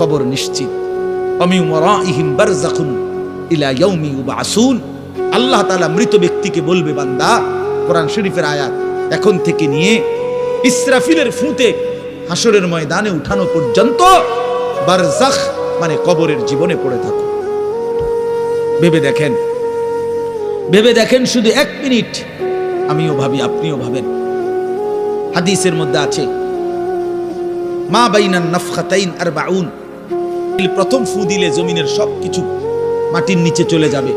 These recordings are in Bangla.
কবর নিশ্চিত। ইউবআসুন আল্লাহ তাআলা মৃত ব্যক্তিকে বলবে, বান্দা, কোরআন শরীফের আয়াত এখন থেকে নিয়ে ইসরাফিলের ফুঁতে হাসরের ময়দানে উঠানো পর্যন্ত বারজাখ মানে কবরের জীবনে পড়ে থাকো। ভেবে দেখেন ভেবে দেখেন শুধু এক মিনিট, আমিও ভাবি, আপনিও ভাবেন। হাদিসের মধ্যে আছে, মা বাইনান নাফখাতাইন আর বাউন প্রথম ফু দিলে জমিনের সব কিছু মাটির নিচে চলে যাবে।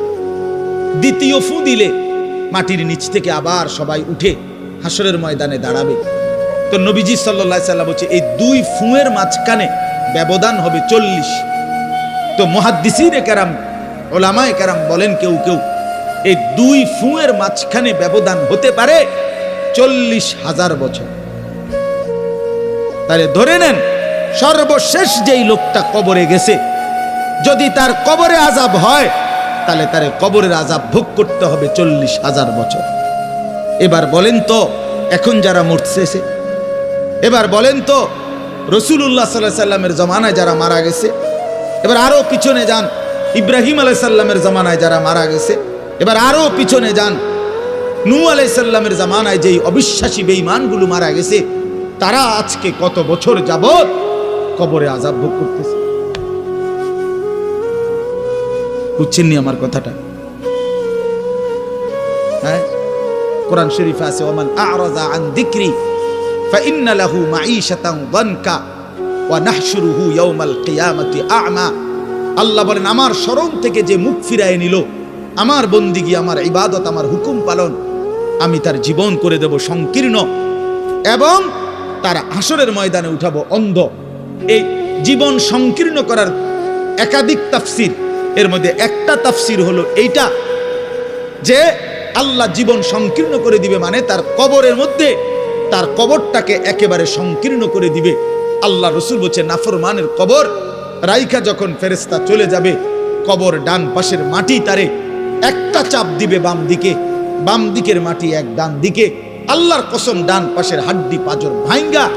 দ্বিতীয় ফু দিলে মাটির নিচ থেকে আবার সবাই উঠে হাসরের ময়দানে দাঁড়াবে। তো নবীজি সাল্লাহ সাল্লাম বলছে, এই দুই ফুঁয়ের মাঝখানে ব্যবধান হবে চল্লিশ। তো মহাদ্দিসির কেরাম, ওলামায় কেরাম বলেন কেউ কেউ, এই দুই ফুঁয়ের মাঝখানে ব্যবধান হতে পারে চল্লিশ হাজার বছর। তাহলে ধরে নেন সর্বশেষ যেই লোকটা কবরে গেছে, যদি তার কবরে আজাব হয়, তাহলে তার কবরের আজাব ভোগ করতে হবে চল্লিশ হাজার বছর। এবার বলেন তো, এখন যারা মরতেছে এবার বলেন তো রসুল্লাহ সাল্লাহ সাল্লামের জমানায় যারা মারা গেছে, এবার আরও পিছনে যান, ইব্রাহিম আলাই সাল্লামের জমানায় যারা মারা গেছে, এবার আরও পিছনে যান নু আলাই সাল্লামের জামানায় যেই অবিশ্বাসী বেঈমানগুলো মারা গেছে, তারা আজকে কত বছর যাবত কবরে আজাব ভোগ করতেছে বুঝছেননি আমার কথাটা হ্যাঁ কোরআন শরীফ আছে ওমান আরাজা আন যিকরি فإن له معيشة ضنكا ونحشره يوم القيامة أعمى আল্লাহ বলেন আমার স্মরণ থেকে যে মুখ ফিরায় নিল আমার বন্দিগি আমার ইবাদত আমার হুকুম পালন আমি তার জীবন করে দেব সংকীর্ণ এবং তার হাসরের ময়দানে উঠাবো অন্ধ এই জীবন সংকীর্ণ করার একাধিক তাফসির। এর মধ্যে একটা তাফসির হলো এইটা, যে আল্লাহ জীবন সংকীর্ণ করে দিবে মানে তার কবরের মধ্যে তার কবরটাকে একেবারে সংকীর্ণ করে দিবে। আল্লাহ রসুল বলছে, নাফরমানের কবর, রাইখা যখন ফেরেস্তা চলে যাবে, কবর ডান পাশের মাটি তারে একটা চাপ দিবে বাম দিকে, বাম দিকের মাটি এক ডান দিকে, আল্লাহর কসম ডান পাশের হাড্ডি পাজর ভাইঙ্গা,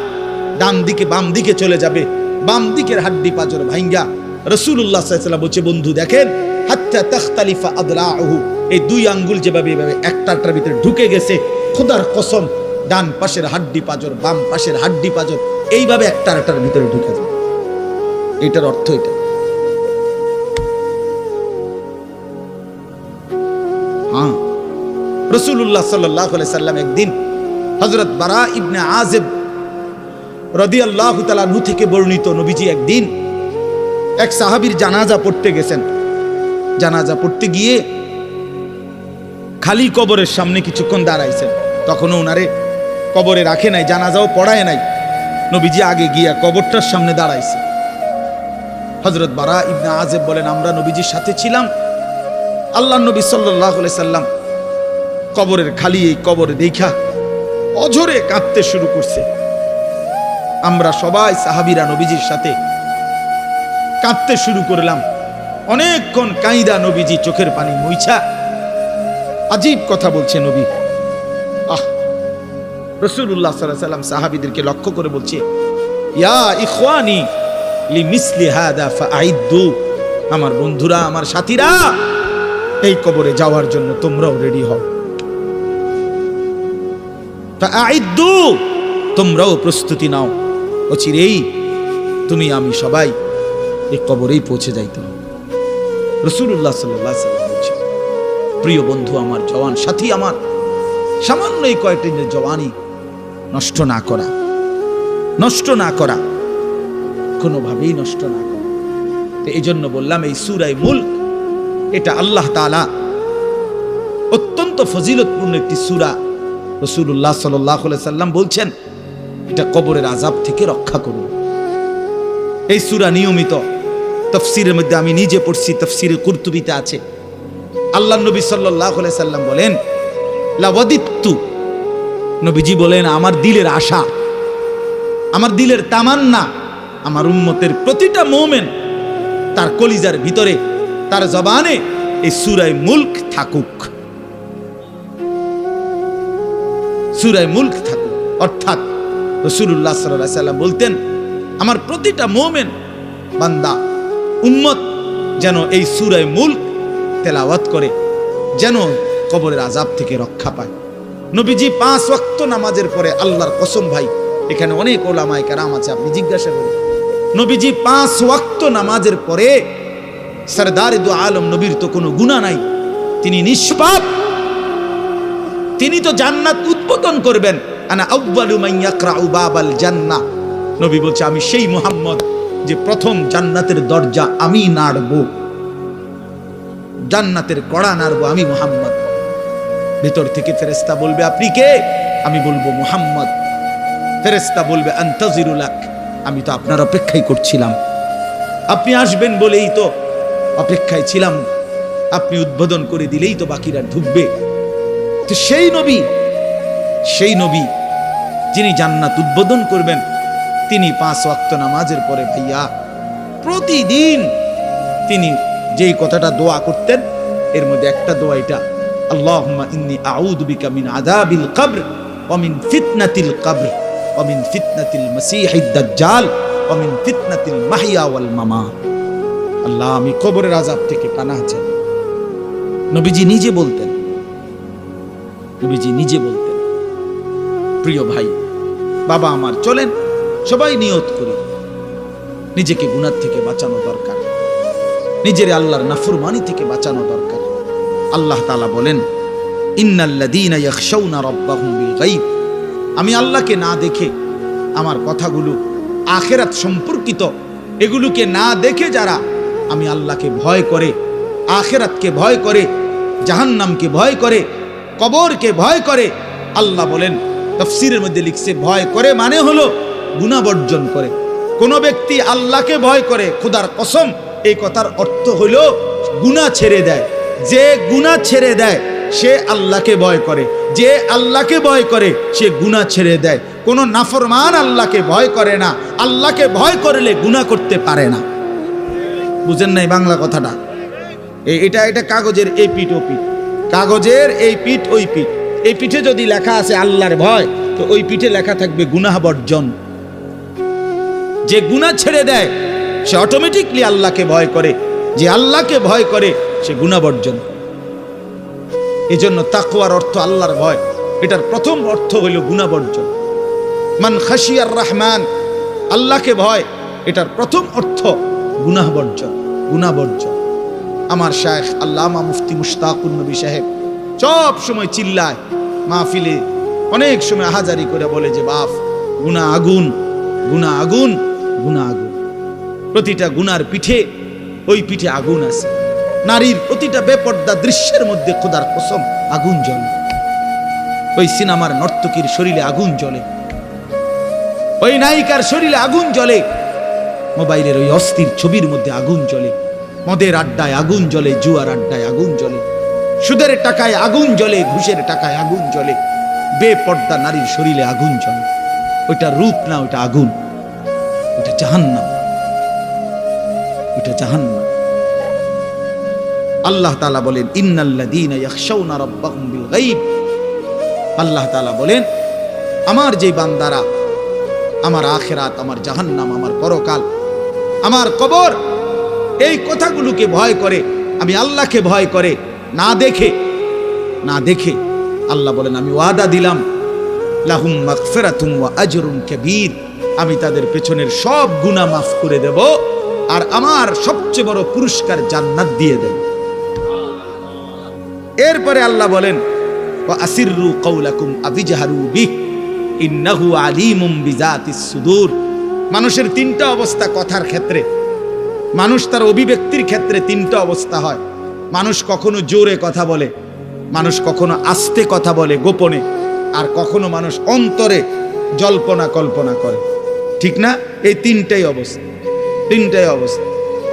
ডান দিকে বাম দিকে চলে যাবে। বাম দিকের হাড্ডি পাজর ভাইঙ্গা। রসুল্লাহ বলছে, বন্ধু, দেখেন, হাত্তা তখতালিফা এই দুই আঙ্গুল যেভাবে এভাবে ভিতরে ঢুকে গেছে, খোদার কসম, ডান পাশের হাড্ডি পাজর বাম পাশের হাড্ডি পাজর এইভাবে ভিতরে ঢুকে যায়। এটার অর্থ এটা। হ্যাঁ। রসুল্লাহ সাল্লাহ সাল্লাম একদিন হজরত বারা ইবনে আজেব রদি আল্লাহ থেকে বর্ণিত নবীজি একদিন এক সাহাবির জানাজা পড়তে গেছেন। জানাজা পড়তে গিয়ে খালি কবরের সামনে কিছুক্ষণ দাঁড়াইছেন। তখনও ওনারে কবরে রাখে নাই, জানাজাও পড়ায় নাই। নবীজি আগে গিয়া কবরটার সামনে দাঁড়াইছে। হজরত বারা ইবনা আজেব বলেন, আমরা নবীজির সাথে ছিলাম। আল্লাহ নবী সাল্লাহ সাল্লাম কবরের খালি এই কবরে দেখা অঝরে কাঁদতে শুরু করছে। আমরা সবাই সাহাবিরা নবীজির সাথে কাঁদতে শুরু করলাম। অনেকক্ষণ কাইদা নবীজি চোখের পানি মুইছা। আজীব কথা বলছে নবী। আহ রসুল্লাহ সাল্লাহ সাল্লাম সাহাবিদেরকে লক্ষ্য করে বলছে, ইয়া লি মিসলি আমার বন্ধুরা, আমার সাথীরা, এই কবরে যাওয়ার জন্য তোমরাও রেডি হও। ফাআইদ্দু, তোমরাও প্রস্তুতি নাও। অচিরেই তুমি আমি সবাই এই কবরেই পৌঁছে যাইতে হবে। রসুল্লাহ সাল্লাহ প্রিয় বন্ধু, আমার জওয়ান সাথী আমার, সামান্য এই কয়েকটি জওয়ানি নষ্ট না করা, নষ্ট না করা, কোনোভাবেই নষ্ট না করা। এই জন্য বললাম, এই সুরাই মুল্ক, এটা আল্লাহ তালা অত্যন্ত ফজিলতপূর্ণ একটি সুরা রসুল্লাহ সাল্লাহ সাল্লাম বলছেন এটা কবরের আজাব থেকে রক্ষা করবে এই সুরা নিয়মিত তফসিরের মধ্যে আমি নিজে পড়ছি, তফসিরে কুর্তুবিতে আছে। আল্লাহ নবী সাল্লাম বলেন, লাওয়াদিত্তু। নবীজি বলেন, আমার দিলের আশা, আমার দিলের তামান্না, আমার উম্মতের প্রতিটা মোমেন তার কলিজার ভিতরে, তার জবানে এই সুরায় মুল্ক থাকুক। সুরায় মুল্ক থাকুক, অর্থাৎ রসুল্লাহ সাল্লাহ সাল্লাম বলতেন, আমার প্রতিটা মোমেন বান্দা, উম্মত যেন এই সুরায় মুল্ক তেলাওয়াত করে, যেন কবরের আজাব থেকে রক্ষা পায়। নবীজি পাঁচ ওয়াক্ত নামাজের পরে আল্লাহর কসম ভাই, এখানে অনেক ওলামায় কারাম আছে, আপনি জিজ্ঞাসা করুন। নবীজি পাঁচ ওয়াক্ত নামাজের পরে সরদার দু আলম নবীর তো কোনো গুণা নাই, তিনি নিষ্পাপ, তিনি তো জান্নাত উদ্বোধন করবেন। আনা নবী বলছে, আমি সেই মুহাম্মদ যে প্রথম জান্নাতের দরজা আমি নাড়ব। জান্নাতের কড়া নাড়ব আমি মুহাম্মদ। ভেতর থেকে ফেরেস্তা বলবে, আপনি কে? আমি বলব, মুহাম্মদ। ফেরেস্তা বলবে আন্তাজিরুলাক আমি তো আপনার অপেক্ষাই করছিলাম। আপনি আসবেন বলেই তো অপেক্ষায় ছিলাম। আপনি উদ্বোধন করে দিলেই তো বাকিরা ঢুকবে। তো সেই নবী সেই নবী যিনি জান্নাত উদ্বোধন করবেন, তিনি পাঁচ ওয়াক্ত নামাজের পরে ভাইয়া প্রতিদিন তিনি যেই কথাটা দোয়া করতেন, এর মধ্যে একটা দোয়া এটা, আল্লাহুম্মা ইন্নী আউযু বিকা মিন আযাবিল কবর ওয়া মিন ফিতনাতিল কবর ওয়া মিন ফিতনাতিল মাসীহিদ দাজ্জাল ওয়া মিন ফিতনাতিল মাহইয়া ওয়াল মামাত। আল্লাহ, আমি কবরের আযাব থেকে পানাহ চাই। নবীজি নিজে বলতেন, নবীজি নিজে বলতেন প্রিয় ভাই, বাবা আমার, চলেন, সবাই নিয়ত করি। নিজেকে গুনার থেকে বাঁচানো দরকার। নিজের আল্লাহর নাফরমানি থেকে বাঁচানো দরকার। আল্লাহ তালা বলেন আমি আল্লাহকে না দেখে আমার কথাগুলো আখেরাত সম্পর্কিত, এগুলোকে না দেখে যারা আমি আল্লাহকে ভয় করে, আখেরাতকে ভয় করে, জাহান্নামকে ভয় করে, কবরকে ভয় করে, আল্লাহ বলেন তফসিরের মধ্যে লিখছে, ভয় করে মানে হলো গুণা বর্জন করে। কোন ব্যক্তি আল্লাহকে ভয় করে, খুদার কসম, এই কথার অর্থ হইল গুণা ছেড়ে দেয়। যে গুণা ছেড়ে দেয়, সে আল্লাহকে ভয় করে। যে আল্লাহকে ভয় করে, সে গুণা ছেড়ে দেয়। কোনো নাফরমান আল্লাহকে ভয় করে না। আল্লাহকে ভয় করলে গুণা করতে পারে না। বুঝেন নাই বাংলা কথাটা? এটা এটা কাগজের এই পিঠ ও পিঠ। কাগজের এই পিঠ ওই পিঠ। এই পিঠে যদি লেখা আছে আল্লাহর ভয়, তো ওই পিঠে লেখা থাকবে গুনাহ বর্জন। যে গুনাহ ছেড়ে দেয়, সে অটোমেটিকলি আল্লাহকে ভয় করে। যে আল্লাহকে ভয় করে, সে গুনাহ বর্জন। এই জন্য তাকুয়ার অর্থ আল্লাহর ভয়। এটার প্রথম অর্থ হইল গুনাহ বর্জন। মান খাসিয়ার রহমান, আল্লাহকে ভয়, এটার প্রথম অর্থ গুনাহ বর্জন গুনাহ বর্জন। আমার শায়েখ আল্লামা মুফতি মুশতাকুর নবী সাহেব সব সময় চিল্লায় মাহফিলে অনেক সময় আহাজারি করে বলে যে, বাপ, গুনা আগুন গুনা আগুন গুনা আগুন। প্রতিটা গুনার পিঠে, ওই পিঠে আগুন আছে। নারীর প্রতিটা বেপর্দা দৃশ্যের মধ্যে খোদার কসম আগুন জ্বলে। ওই সিনেমার নর্তকীর শরীরে আগুন জ্বলে। ওই নায়িকার শরীরে আগুন জ্বলে। মোবাইলের ওই অস্থির ছবির মধ্যে আগুন জ্বলে। মদের আড্ডায় আগুন জ্বলে, জুয়ার আড্ডায় আগুন জ্বলে। সুদের টাকায় আগুন জ্বলে, ঘুষের টাকায় আগুন জ্বলে। বেপর্দা নারীর শরীরে আগুন জ্বলে। ওইটা রূপ না, ওইটা আগুন। ওইটা জাহান্নাম। ওইটা জাহান্নাম। আল্লাহ তালা বলেন আল্লাহ তালা বলেন, আমার যে বান্দারা, আমার আখেরাত, আমার জাহান্নাম, আমার পরকাল, আমার কবর, এই কথাগুলোকে ভয় করে, আমি আল্লাহকে ভয় করে না দেখে না দেখে আল্লাহ বলেন, আমি ওয়াদা দিলাম, লাহুম মাগফিরাতুম ওয়া আজরুন আমি তাদের পেছনের সব গুনাহ মাফ করে দেব আর আমার সবচেয়ে বড় পুরস্কার জান্নাত দিয়ে দেব। এরপরে আল্লাহ বলেন, ওয়া আসিররু আবিজহারু বিহ, ইন্নাহু আলিমুম বিজাতিস সুদূর। মানুষের তিনটা অবস্থা কথার ক্ষেত্রে, মানুষ তার অভিব্যক্তির ক্ষেত্রে তিনটা অবস্থা হয়। মানুষ কখনো জোরে কথা বলে, মানুষ কখনো আস্তে কথা বলে গোপনে, আর কখনো মানুষ অন্তরে জল্পনা কল্পনা করে। ঠিক না? এই তিনটাই অবস্থা তিনটাই অবস্থা।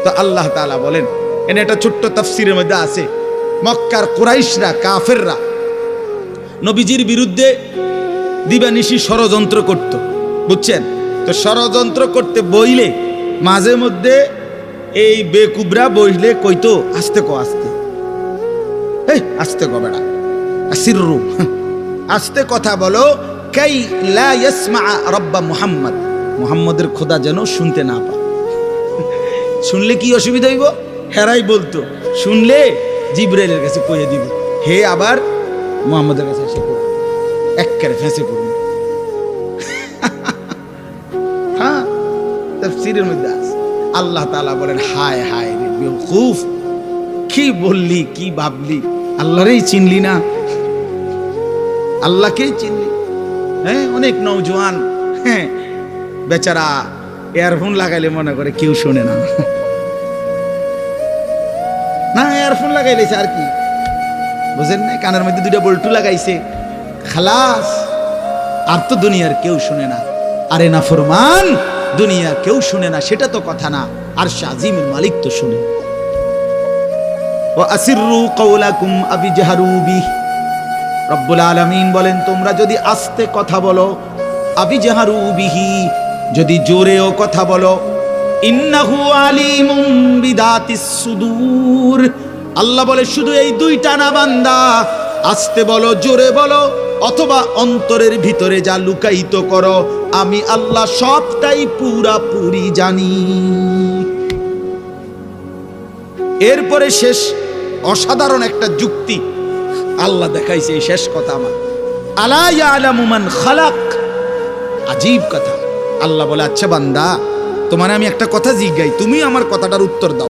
তো আল্লাহ তাআলা বলেন, এনে একটা ছোট্ট তাফসিরের মধ্যে আছে, মক্কার কুরাইশরা, কাফেররা নবীজির বিরুদ্ধে দিবানিশি ষড়যন্ত্র করত, বুঝছেন? তো ষড়যন্ত্র করতে বইলে মাঝে মধ্যে এই বেকুবরা বইলে কইতো, আস্তে ক, আস্তে। এই, আস্তে ক বেড়া, আসিররু। আস্তে কথা বলো, কাই লা ইয়াসমা রব্বা মুহাম্মদ। মুহাম্মদের খোদা যেন শুনতে না পায়। শুনলে কি অসুবিধা হইব? হেরাই বলতো, শুনলে জিব্রাইলের কাছে কইয়ে দিব। হে আবার মুহাম্মদের কাছে এসে কইবে। এক্কারে ফেঁসে পড়ুন হ্যাঁ তাফসীরের মধ্যে আল্লাহ তাআলা বলেন, হায় হায় রে বেওকুফ, কি বললি, কি ভাবলি? আল্লাহরেই চিনলি না? আল্লাহকেই চিনলি। হ্যাঁ অনেক নৌজওয়ান হ্যাঁ বেচারা ইয়ারফোন লাগাইলে মনে করে কেউ শোনে না। না ইয়ারফোন লাগাইলেছে আর কি? বুঝেন না কানের মধ্যে দুইটা বল্টু লাগাইছে। খালাস, আর তো দুনিয়ার কেউ শুনে না। আরে না ফরমান দুনিয়া কেউ শুনে না, সেটা তো কথা না। আর শাজিমের মালিক তো শুনে। রব্বুল আলামিন বলেন, তোমরা যদি আস্তে কথা বলো আবি জাহারুবিহি যদি জোরেও কথা বলো, ইন্নাহু আলিমুম বিদাতিস সুদূর। আল্লাহ বলে, শুধু এই দুইটা না বান্দা, আস্তে বলো, জোরে বলো। অথবা অন্তরের ভিতরে যা লুকায়িত করো, আমি আল্লাহ সবটাই পুরাপুরি জানি। এরপরে শেষ অসাধারণ একটা যুক্তি। আল্লাহ দেখাইছে শেষ কথা আমার। আলা ইয়ালামু খালাক? আজীব কথা। আল্লাহ বলে আচ্ছা বান্দা, তোমার আমি একটা কথা জিজ্ঞাই তুমি আমার কথাটার উত্তর দাও।